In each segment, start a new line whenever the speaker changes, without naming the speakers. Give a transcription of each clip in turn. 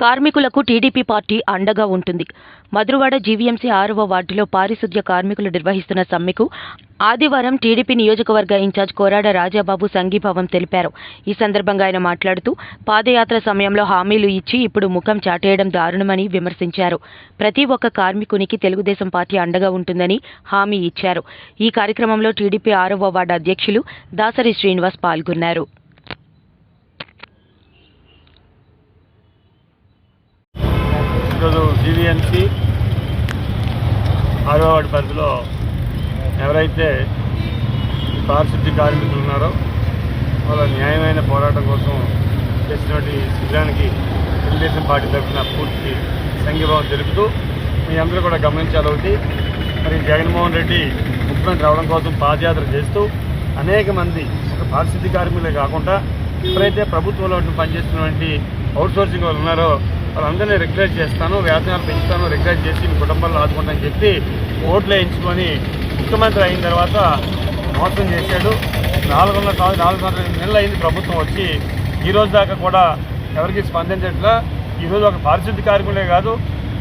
కార్మికులకు TDP party అండగా ఉంటుంది. మధురవాడ జీవీఎంసీ ఆరవ వార్డులో పారిశుద్ధ్య కార్మికులు నిర్వహిస్తున్న సమ్మెకు ఆదివారం టీడీపీ నియోజకవర్గ ఇన్ఛార్జ్ కోరాడ రాజాబాబు సంఘీభావం తెలిపారు. ఈ సందర్భంగా ఆయన మాట్లాడుతూ పాదయాత్ర సమయంలో హామీలు ఇచ్చి ఇప్పుడు ముఖం చాటేయడం దారుణమని విమర్శించారు. ప్రతి ఒక్క కార్మికునికి తెలుగుదేశం పార్టీ అండగా ఉంటుందని హామీ ఇచ్చారు. ఈ కార్యక్రమంలో టీడీపీ ఆరవ వార్డు అధ్యక్షులు దాసరి శ్రీనివాస్ పాల్గొన్నారు.
ఈరోజు జీవీఎంసీ ఆరో వాడి పరిధిలో ఎవరైతే పారిశుద్ధ్య కార్మికులు ఉన్నారో వాళ్ళ న్యాయమైన పోరాటం కోసం చేసినటువంటి శిబిరానికి తెలుగుదేశం పార్టీ తరఫున పూర్తి సంఘీభావం తెలుపుతూ మీ అందరూ కూడా గమనించాలి ఒకటి మరి జగన్మోహన్ రెడ్డి ముఖ్యమంత్రి రావడం కోసం పాదయాత్ర చేస్తూ అనేక మంది ఒక పారిశుద్ధ్య కార్మికులే కాకుండా ఎప్పుడైతే ప్రభుత్వంలో పనిచేస్తున్నటువంటి అవుట్ సోర్సింగ్ వాళ్ళు ఉన్నారో వాళ్ళందరినీ రిగ్రెట్ చేస్తాను వేతనాలు పెంచుతాను రిగ్రెట్ చేసి మీ కుటుంబాల్లో ఆదుకుంటానని చెప్పి ఓట్లు వేయించుకొని ముఖ్యమంత్రి అయిన తర్వాత మోసం చేశాడు. నాలుగున్నర సంవత్సరం నాలుగు సంవత్సరాలు నెలలు అయింది ప్రభుత్వం వచ్చి ఈ రోజు దాకా కూడా ఎవరికి స్పందించట్లా. ఈరోజు ఒక పారిశుద్ధ్య కార్మికులే కాదు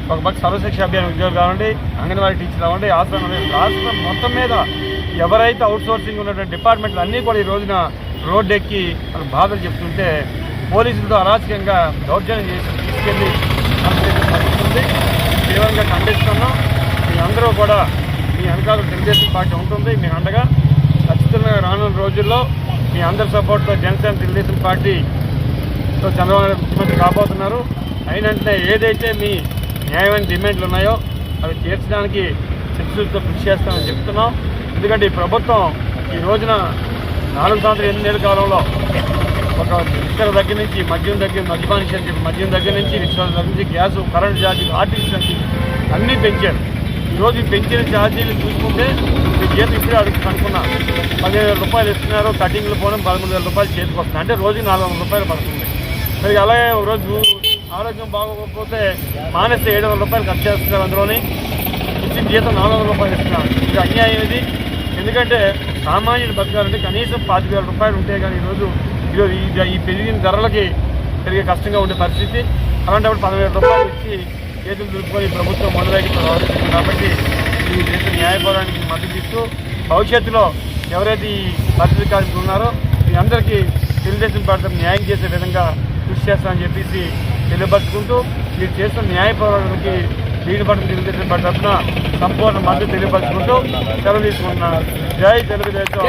ఒక పక్క సర్వశిక్ష అభియాన్ ఉద్యోగులు కావండి అంగన్వాడీ టీచర్ కావండి ఆశ్రమం రాష్ట్రం మొత్తం మీద ఎవరైతే అవుట్సోర్సింగ్ ఉన్నటువంటి డిపార్ట్మెంట్లు అన్నీ కూడా ఈ రోజున రోడ్డు ఎక్కి బాధలు చెప్తుంటే పోలీసులతో అరాచకంగా దౌర్జన్యం చేసి తీసుకెళ్ళి చంపేసే పడుతుంది. తీవ్రంగా ఖండిస్తున్నాం. మీ అందరూ కూడా మీ వెనకాల తెలుగుదేశం పార్టీ ఉంటుంది. మీ అండగా ఖచ్చితంగా రానున్న రోజుల్లో మీ అందరి సపోర్ట్తో జనసేన తెలుగుదేశం పార్టీతో చంద్రబాబు నాయుడు ముఖ్యమంత్రి కాబోతున్నారు. అయినంటే ఏదైతే మీ న్యాయమైన డిమాండ్లు ఉన్నాయో అవి తీర్చడానికి శక్తులతో కృషి చేస్తామని చెప్తున్నాం. ఎందుకంటే ఈ ప్రభుత్వం ఈ రోజున నాలుగు సంవత్సరాలు ఎనిమిది కాలంలో ఒక ఇతర దగ్గర నుంచి మద్యం దగ్గర మద్యపాన నిషేధం చెప్పి మద్యం దగ్గర నుంచి రిక్షాల దగ్గర నుంచి గ్యాస్ కరెంట్ ఛార్జీలు ఆర్టీసీ ఛార్జీలు అన్నీ పెంచారు. ఈరోజు పెంచిన ఛార్జీలు చూసుకుంటే మీ జీతం ఇప్పుడే అడుగు కనుక్కున్నా. పదిహేను వేల రూపాయలు ఇస్తున్నారు కటింగ్లు పోవడం పదమూడు వేల రూపాయలు చేతికి వస్తుంది అంటే రోజు నాలుగు వందల రూపాయలు పడుతుంది. మరి అలాగే ఒక రోజు ఆరోగ్యం బాగోకపోతే మానేస్తే ఏడు వందల రూపాయలు ఖర్చు చేస్తున్నారు అందులోని. ఇచ్చిన జీతం నాలుగు వందల రూపాయలు ఇస్తున్నారు. ఇది అన్యాయం ఇది. ఎందుకంటే సామాన్యుడు బతకాలంటే కనీసం పాతిక వేల రూపాయలు ఉంటే కానీ ఈరోజు ఈ ఈ పెరిగిన ధరలకి పెరిగే కష్టంగా ఉండే పరిస్థితి. అలాంటప్పుడు పదివేల రూపాయలు ఇచ్చి చేతులు దులుపుకొని ప్రభుత్వం మొదలైకి ప్రవర్తిస్తుంది కాబట్టి ఈ దేశ న్యాయపోరానికి మద్దతు ఇస్తూ భవిష్యత్తులో ఎవరైతే ఈ పరిస్థితి కార్మికులు ఉన్నారో మీ అందరికీ తెలుగుదేశం పార్టీ న్యాయం చేసే విధంగా కృషి చేస్తామని చెప్పేసి తెలియపరుచుకుంటూ మీరు చేస్తున్న న్యాయ పోరాటానికి పట్ల తెలుగుదేశం పార్టీ తరఫున సంపూర్ణ మద్దతు తెలియపరుచుకుంటూ సెలవు తీసుకుంటున్నాను. జై తెలుగుదేశం.